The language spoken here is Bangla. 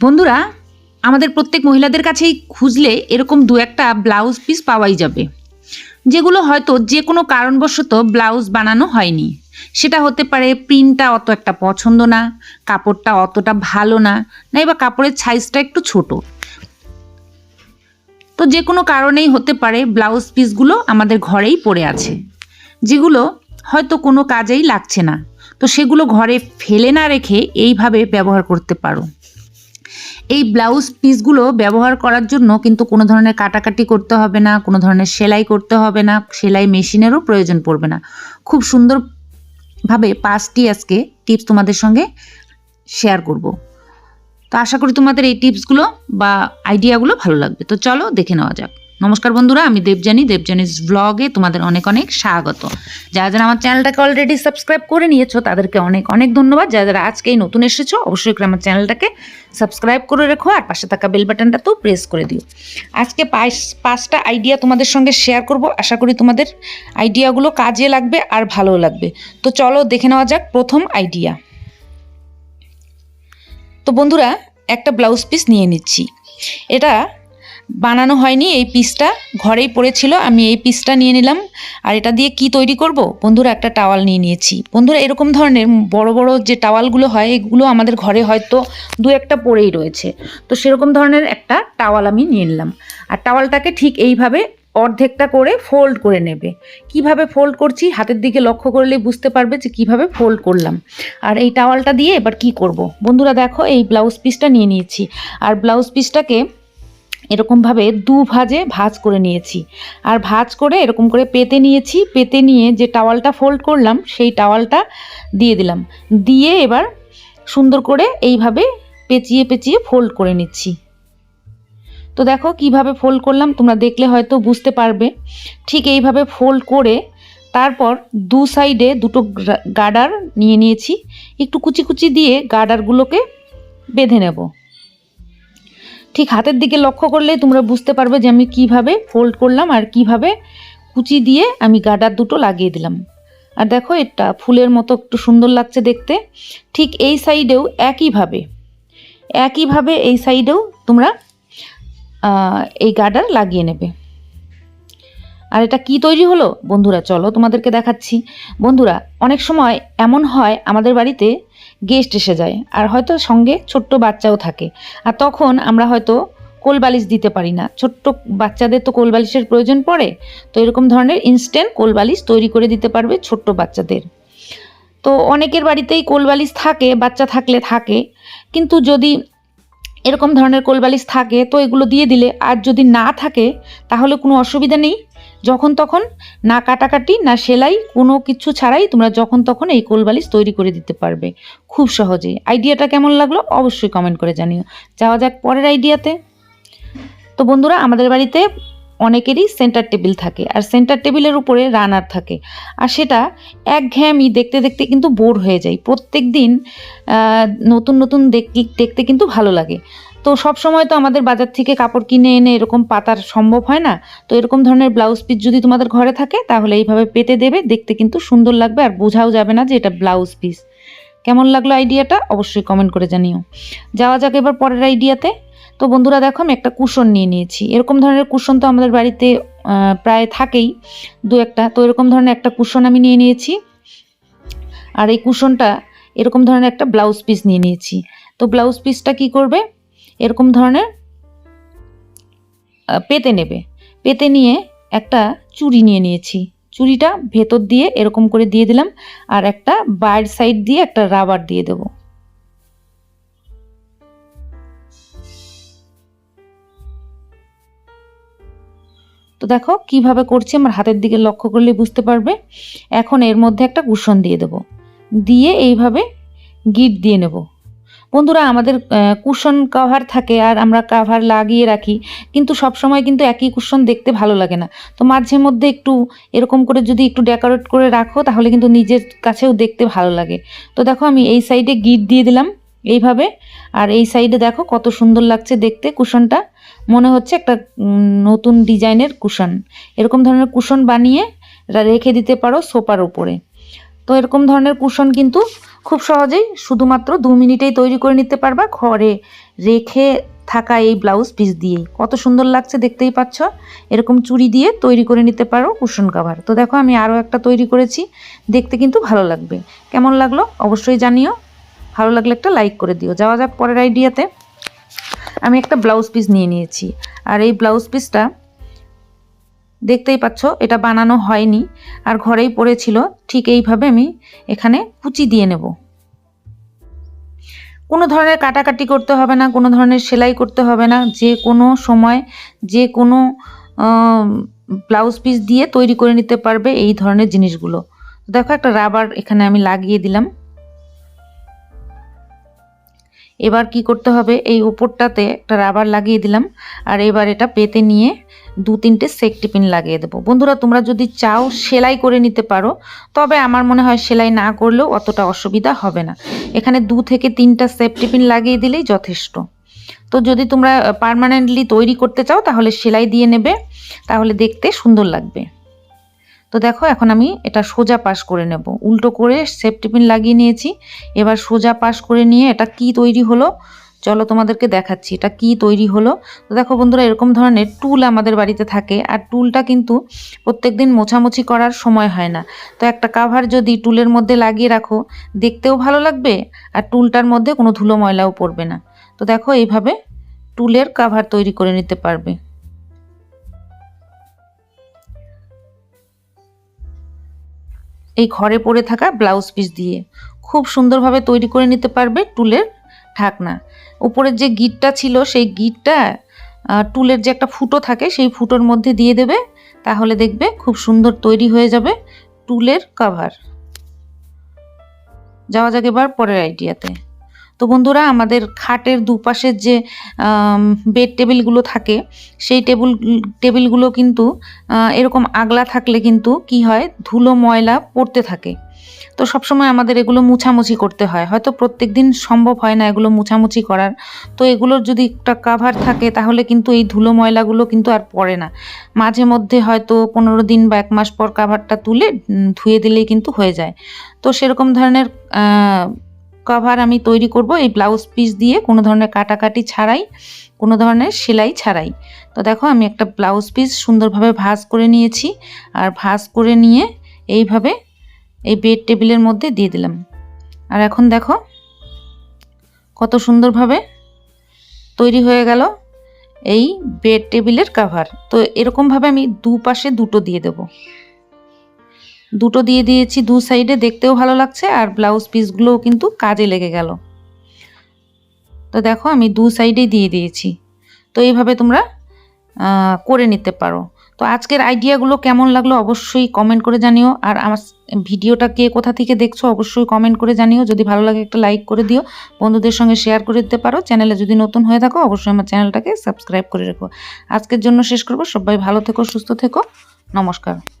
বন্ধুরা, আমাদের প্রত্যেক মহিলাদের কাছেই খুঁজলে এরকম দু একটা ব্লাউজ পিস পাওয়াই যাবে, যেগুলো হয়তো যে কোনো কারণবশত ব্লাউজ বানানো হয়নি। সেটা হতে পারে প্রিন্টটা অত একটা পছন্দ না, কাপড়টা অতটা ভালো না নাই বা কাপড়ের সাইজটা একটু ছোট। তো যে কোনো কারণেই হতে পারে ব্লাউজ পিসগুলো আমাদের ঘরেই পড়ে আছে, যেগুলো হয়তো কোনো কাজেই লাগছে না। তো সেগুলো ঘরে ফেলে না রেখে এইভাবে ব্যবহার করতে পারো। এই ব্লাউজ পিসগুলো ব্যবহার করার জন্য কিন্তু কোনো ধরনের কাটাকাটি করতে হবে না, কোনো ধরনের সেলাই করতে হবে না, সেলাই মেশিনেরও প্রয়োজন পড়বে না। খুব সুন্দরভাবে পাঁচটি আজকে টিপস তোমাদের সঙ্গে শেয়ার করব। তো আশা করি তোমাদের এই টিপসগুলো বা আইডিয়াগুলো ভালো লাগবে। তো চলো দেখে নেওয়া যাক। নমস্কার বন্ধুরা, আমি দেবজানি দেবজানিস ব্লগে তোমাদের অনেক অনেক স্বাগত। যারা যারা আমার চ্যানেলটাকে অলরেডি সাবস্ক্রাইব করে নিয়েছো, তাদেরকে অনেক অনেক ধন্যবাদ। যারা যারা আজকেই নতুন এসেছ, অবশ্যই করে আমার চ্যানেলটাকে সাবস্ক্রাইব করে রেখো আর পাশে থাকা বেল বাটনটাতেও প্রেস করে দিও। আজকে পাঁচ, পাঁচটা আইডিয়া তোমাদের সঙ্গে শেয়ার করব। আশা করি তোমাদের আইডিয়াগুলো কাজে লাগবে আর ভালো লাগবে। তো চলো দেখে নেওয়া যাক প্রথম আইডিয়া তো বন্ধুরা, একটা ব্লাউজ পিস নিয়ে নিচ্ছি। এটা বানানো হয়নি, এই পিসটা ঘরেই পড়েছিল, আমি এই পিসটা নিয়ে নিলাম। আর এটা দিয়ে কি তৈরি করব? বন্ধুরা, একটা টাওয়াল নিয়ে নিয়েছি। বন্ধুরা, এরকম ধরনের বড় বড় যে টাওয়ালগুলো হয়, এগুলো আমাদের ঘরে হয়তো দু একটা পড়েই রয়েছে। তো সেরকম ধরনের একটা টাওয়াল আমি নিয়ে নিলাম। আর টাওয়ালটাকে ঠিক এইভাবে অর্ধেকটা করে ফোল্ড করে নেবে। কীভাবে ফোল্ড করছি, হাতের দিকে লক্ষ্য করলে বুঝতে পারবে যে কীভাবে ফোল্ড করলাম। আর এই টাওয়ালটা দিয়ে এবার কি করব? বন্ধুরা, দেখো, এই ব্লাউজ পিসটা নিয়ে নিয়েছি। আর ব্লাউজ পিসটাকে এরকমভাবে দু ভাজে ভাজ করে নিয়েছি। আর ভাজ করে এরকম করে পেতে নিয়েছি, পেতে নিয়ে যে টাওয়ালটা ফোল্ড করলাম, সেই টাওয়ালটা দিয়ে দিলাম। দিয়ে এবার সুন্দর করে এইভাবে পেঁচিয়ে পেঁচিয়ে ফোল্ড করে নিচ্ছি। তো দেখো কীভাবে ফোল্ড করলাম, তোমরা দেখলে হয়তো বুঝতে পারবে। ঠিক এইভাবে ফোল্ড করে তারপর দু সাইডে দুটো গার্ডার নিয়ে নিয়েছি। একটু কুচি কুচি দিয়ে গার্ডারগুলোকে বেঁধে নেব। ঠিক হাতের দিকে লক্ষ্য করলে তোমরা বুঝতে পারবে যে আমি কীভাবে ফোল্ড করলাম আর কীভাবে কুচি দিয়ে আমি গাডার দুটো লাগিয়ে দিলাম। আর দেখো, এটা ফুলের মতো একটু সুন্দর লাগছে দেখতে। ঠিক এই সাইডেও একইভাবে একইভাবে এই সাইডেও তোমরা এই গাডার লাগিয়ে নেবে। আর এটা কি তৈরি হলো? বন্ধুরা, চলো তোমাদেরকে দেখাচ্ছি। বন্ধুরা, অনেক সময় এমন হয় আমাদের বাড়িতে গেস্ট এসে যায়, আর হয়তো সঙ্গে ছোট্ট বাচ্চাও থাকে। আর তখন আমরা হয়তো কোলবালিশ দিতে পারি না। ছোট্ট বাচ্চাদের তো কোলবালিশের প্রয়োজন পড়ে, তো এরকম ধরনের ইনস্ট্যান্ট কোলবালিশ তৈরি করে দিতে পারবে ছোট্ট বাচ্চাদের। তো অনেকের বাড়িতেই কোলবালিশ থাকে, বাচ্চা থাকলে থাকে, কিন্তু যদি এরকম ধরনের কোলবালিশ থাকে, তো এগুলো দিয়ে দিলে আর যদি না থাকে, তাহলে কোনো অসুবিধা নেই। যখন তখন না কাটাকাটি, না সেলাই, কোনো কিছু ছাড়াই তোমরা যখন তখন এই কোলবালিশ তৈরি করে দিতে পারবে। খুব সহজেই। আইডিয়াটা কেমন লাগল অবশ্যই কমেন্ট করে জানিও। যাওয়া যাক পরের আইডিয়াতে। তো বন্ধুরা, আমাদের বাড়িতে অনেকেরই সেন্টার টেবিল থাকে আর সেন্টার টেবিলের উপরে রানার থাকে। আর সেটা এক একঘেয়েমি দেখতে দেখতে কিন্তু বোর হয়ে যায়। প্রত্যেক দিন নতুন নতুন দেখতে কিন্তু ভালো লাগে। তো সব সময় তো আমাদের বাজার থেকে কাপড় কিনে এনে এরকম পাতার সম্ভব হয় না? তো এরকম ধরনের ব্লাউজ পিস যদি তোমাদের ঘরে থাকে, তাহলে এইভাবে পেতে দেবে, দেখতে কিন্তু সুন্দর লাগবে আর বোঝাও যাবে না যে এটা ব্লাউজ পিস কেমন লাগল আইডিয়াটা অবশ্যই কমেন্ট করে জানিও। যাওয়া যাক এবার পরের আইডিয়াতে তো বন্ধুরা দেখো, আমি একটা কুশন নিয়ে নিয়েছি। এরকম ধরনের কুশন তো আমাদের বাড়িতে প্রায় থাকেই, দু একটা। তো এরকম ধরনের একটা কুশন আমি নিয়ে নিয়েছি। আর এই কুশনটা এরকম ধরনের একটা ব্লাউজ পিস নিয়ে নিয়েছি। তো ব্লাউজ পিসটা কি করবে? এরকম ধরনের পেতে নেবে। পেতে নিয়ে একটা চুড়ি নিয়ে নিয়েছি। চুড়িটা ভেতর দিয়ে এরকম করে দিয়ে দিলাম। আর একটা বাইর সাইড দিয়ে একটা রাবার দিয়ে দেবো। তো দেখো কীভাবে করছি আমার হাতের দিকে লক্ষ্য করলে বুঝতে পারবে? এখন এর মধ্যে একটা কুশন দিয়ে দেব। দিয়ে এইভাবে গিট দিয়ে নেব। বন্ধুরা, আমাদের কুশন কাভার থাকে আর আমরা কাভার লাগিয়ে রাখি, কিন্তু সব সময় কিন্তু একই কুশন দেখতে ভালো লাগে না। তো মাঝে মধ্যে একটু এরকম করে যদি একটু ডেকোরেট করে রাখো, তাহলে কিন্তু নিজের কাছেও দেখতে ভালো লাগে। তো দেখো আমি এই সাইডে গিট দিয়ে দিলাম। এইভাবে। আর এই সাইডে দেখো কত সুন্দর লাগছে দেখতে কুশনটা। মনে হচ্ছে একটা নতুন ডিজাইনের কুশন। এরকম ধরনের কুশন বানিয়ে রেখে দিতে পারো সোফার উপরে। তো এরকম ধরনের কুশন কিন্তু খুব সহজেই শুধুমাত্র দু মিনিটেই তৈরি করে নিতে পারবা ঘরে রেখে থাকা এই ব্লাউজ পিস দিয়েই। কত সুন্দর লাগছে দেখতেই পাচ্ছ। এরকম চুড়ি দিয়ে তৈরি করে নিতে পারো কুশন কাভার তো দেখো আমি আরও একটা তৈরি করেছি। দেখতে কিন্তু ভালো লাগবে। কেমন লাগল অবশ্যই জানিও। ভালো লাগলে একটা লাইক করে দিও। যাওয়া যাক পরের আইডিয়াতে আমি একটা ব্লাউজ পিস নিয়ে নিয়েছি। আর এই ব্লাউজ পিসটা দেখতেই পাচ্ছ, এটা বানানো হয়নি। আর ঘরেই পড়েছিল, ঠিক এইভাবে আমি এখানে কুচি দিয়ে নেব। কোনো ধরনের কাটাকাটি করতে হবে না, কোনো ধরনের সেলাই করতে হবে না। যে কোনো সময়, যে কোনো ব্লাউজ পিস দিয়ে তৈরি করে নিতে পারবে এই ধরনের জিনিসগুলো। দেখো একটা রাবার এখানে আমি লাগিয়ে দিলাম। এবার কি করতে হবে? এই উপরটাতে একটা রাবার লাগিয়ে দিলাম। আর এবার এটা পেতে নিয়ে দু তিনটে সেফটি পিন লাগিয়ে দেবো। বন্ধুরা, তোমরা যদি চাও সেলাই করে নিতে পারো, তবে আমার মনে হয় সেলাই না করলেও অতটা অসুবিধা হবে না। এখানে দু থেকে তিনটা সেফটি পিন লাগিয়ে দিলেই যথেষ্ট। তো যদি তোমরা পারমানেন্টলি তৈরি করতে চাও, তাহলে সেলাই দিয়ে নেবে। তাহলে দেখতে সুন্দর লাগবে। তো দেখো, এখন আমি এটা সোজা পাশ করে নেব। উল্টো করে সেফটি পিন লাগিয়ে নিয়েছি। এবার সোজা পাশ করে নিয়ে এটা কি তৈরি হলো? চলো তোমাদেরকে দেখাচ্ছি এটা কি তৈরি হলো। তো দেখো বন্ধুরা, এরকম ধরনের টুল আমাদের বাড়িতে থাকে। আর টুলটা কিন্তু প্রত্যেক দিন মোছামুছি করার সময় হয় না। তো একটা কাভার যদি টুলের মধ্যে লাগিয়ে রাখো, দেখতেও ভালো লাগবে। আর টুলটার মধ্যে কোনো ধুলো ময়লাও পড়বে না। তো দেখো, এইভাবে টুলের কাভার তৈরি করে নিতে পারবে। এই ঘরে পরে থাকা ব্লাউজ পিস দিয়ে। খুব সুন্দরভাবে তৈরি করে নিতে পারবে টুলের ঢাকনা। উপরের যে গিটটা ছিল, সেই গিটটা টুলের যে একটা ফুটো থাকে, সেই ফুটোর মধ্যে দিয়ে দেবে। তাহলে দেখবে খুব সুন্দর তৈরি হয়ে যাবে টুলের কাভার যাওয়া যাক এবার পরের আইডিয়াতে তো বন্ধুরা, আমাদের খাটের দুপাশের যে বেড টেবিলগুলো থাকে, সেই টেবিল টেবিলগুলো কিন্তু এরকম আগলা থাকলে কিন্তু কি হয়? ধুলো, ময়লা পড়তে থাকে। তো সবসময় আমাদের এগুলো মুছামুছি করতে হয়। হয়তো প্রত্যেক দিন সম্ভব হয় না এগুলো মুছামুছি করার। তো এগুলোর যদি একটা কাভার থাকে, তাহলে কিন্তু এই ধুলো ময়লাগুলো কিন্তু আর পড়ে না। মাঝে মধ্যে হয়তো পনেরো দিন বা এক মাস পর কাভারটা তুলে ধুয়ে দিলেই কিন্তু হয়ে যায়। তো সেরকম ধরনের কভার আমি তৈরি করব এই ব্লাউজ পিস দিয়ে কোনো ধরনের কাটাকাটি ছাড়াই, কোনো ধরনের সেলাই ছাড়াই। তো দেখো আমি একটা ব্লাউজ পিস সুন্দরভাবে ভাজ করে নিয়েছি আর ভাজ করে নিয়ে এইভাবে এই বেড টেবিলের মধ্যে দিয়ে দিলাম। আর এখন দেখো কত সুন্দরভাবে তৈরি হয়ে গেল এই বেড টেবিলের কাভার তো এরকমভাবে আমি দুপাশে দুটো দিয়ে দেবো। দুটো দিয়ে দিয়েছি, দু সাইডে দেখতেও ভালো লাগছে আর ব্লাউজ পিসগুলোও কিন্তু কাজে লেগে গেল। তো দেখো আমি দু সাইডেই দিয়ে দিয়েছি। তো এইভাবে তোমরা করে নিতে পারো। তো আজকের আইডিয়াগুলো কেমন লাগল অবশ্যই কমেন্ট করে জানিও। আর আমার ভিডিওটা কে কোথা থেকে দেখছ অবশ্যই কমেন্ট করে জানিও। যদি ভালো লাগে একটা লাইক করে দিও। বন্ধুদের সঙ্গে শেয়ার করে দিতে পারো। চ্যানেলে যদি নতুন হয়ে থাকো, অবশ্যই আমার চ্যানেলটাকে সাবস্ক্রাইব করে রেখো। আজকের জন্য শেষ করব। সবাই ভালো থেকো, সুস্থ থেকো। নমস্কার।